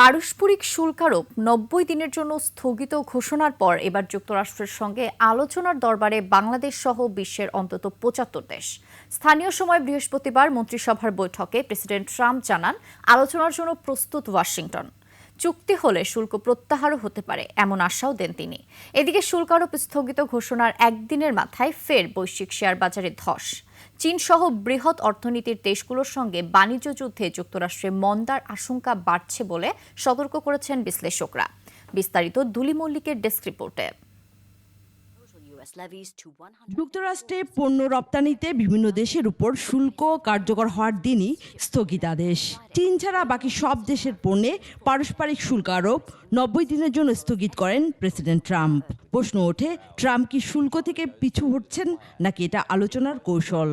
পারস্পরিক শুল্কারোপ নব্বই দিনের জন্য স্থগিত ঘোষণার পর এবার যুক্তরাষ্ট্রের সঙ্গে আলোচনার দরবারে বাংলাদেশ সহ বিশ্বের অন্তত পঁচাত্তর দেশ। স্থানীয় সময় বৃহস্পতিবার মন্ত্রিসভার বৈঠকে প্রেসিডেন্ট ট্রাম্প জানান, আলোচনার জন্য প্রস্তুত ওয়াশিংটন। চুক্তি হলে শুল্ক প্রত্যাহারও হতে পারে, এমন আশাও দেন তিনি। এদিকে শুল্ক আরোপ স্থগিত ঘোষণার একদিনের মাথায় ফের বৈশ্বিক শেয়ার বাজারে ধস। চীন সহ বৃহৎ অর্থনীতির দেশগুলোর সঙ্গে বাণিজ্য যুদ্ধে যুক্তরাষ্ট্রে মন্দার আশঙ্কা বাড়ছে বলে সতর্ক করেছেন বিশ্লেষকরা। বিস্তারিত দুলি মল্লিকের ডেস্ক রিপোর্টে। যুক্তরাষ্ট্রে পণ্য রপ্তানিতে বিভিন্ন দেশের উপর শুল্ক কার্যকর হওয়ার দিনই স্থগিতাদেশ। চীন ছাড়া বাকি সব দেশের পণ্যে পারস্পরিক শুল্ক আরোপ নব্বই দিনের জন্য স্থগিত করেন প্রেসিডেন্ট ট্রাম্প। প্রশ্ন ওঠে ট্রাম্প কি শুল্ক থেকে পিছু হটছেন নাকি এটা আলোচনার কৌশল?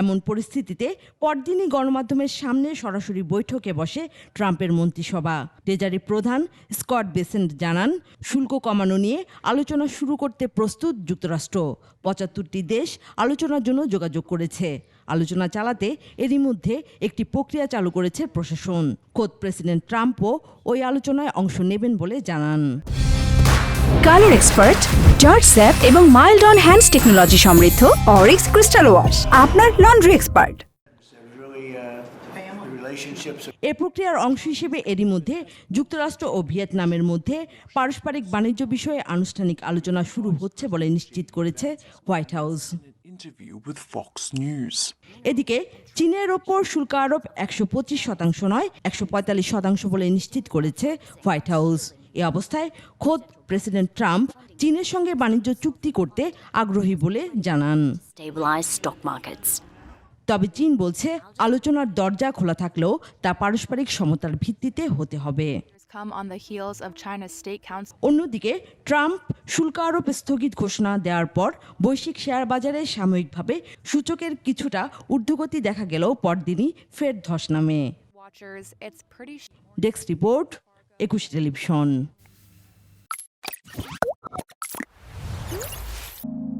এমন পরিস্থিতিতে পরদিনই গণমাধ্যমের সামনে সরাসরি বৈঠকে বসে ট্রাম্পের মন্ত্রিসভা। ট্রেজারি প্রধান স্কট বেসেন্ট জানান শুল্ক কমানো নিয়ে আলোচনা শুরু করতে প্রস্তুত যুক্তরাষ্ট্র। পঁচাত্তরটি দেশ আলোচনার জন্য যোগাযোগ করেছে। আলোচনা চালাতে এরই মধ্যে একটি প্রক্রিয়া চালু করেছে প্রশাসন। খোদ প্রেসিডেন্ট ট্রাম্পও ওই আলোচনায় অংশ নেবেন বলে জানান। কালার এক্সপার্ট, জর্জ স্যাপ এবং মাইল্ড অন হ্যান্ডস টেকনোলজি সমৃদ্ধ অরিক্স ক্রিস্টাল ওয়াশ, আপনার লন্ড্রি এক্সপার্ট। এ প্রক্রিয়ার অংশ হিসেবে এরই মধ্যে যুক্তরাষ্ট্র ও ভিয়েতনামের মধ্যে পারস্পরিক বাণিজ্য বিষয়ে আনুষ্ঠানিক আলোচনা শুরু হচ্ছে বলে নিশ্চিত করেছে হোয়াইট হাউস। এদিকে চীনের ওপর শুল্ক আরোপ একশো পঁচিশ শতাংশ নয়, একশো শতাংশ বলে নিশ্চিত করেছে হোয়াইট হাউস। এ অবস্থায় খোদ প্রেসিডেন্ট ট্রাম্প চীনের সঙ্গে বাণিজ্য চুক্তি করতে আগ্রহী বলে জানান. তবে চীন বলছে আলোচনার দরজা খোলা থাকলেও তা পারস্পরিক সমতার ভিত্তিতে হতে হবে. অন্যদিকে ট্রাম্প শুল্ক আরোপ স্থগিত ঘোষণা দেওয়ার পর বৈশ্বিক শেয়ার বাজারে সাময়িকভাবে সূচকের কিছুটা ঊর্ধ্বগতি দেখা গেলেও পরদিনই ফের ধস নামে. ডেস্ক রিপোর্ট একুশে টেলিভিশন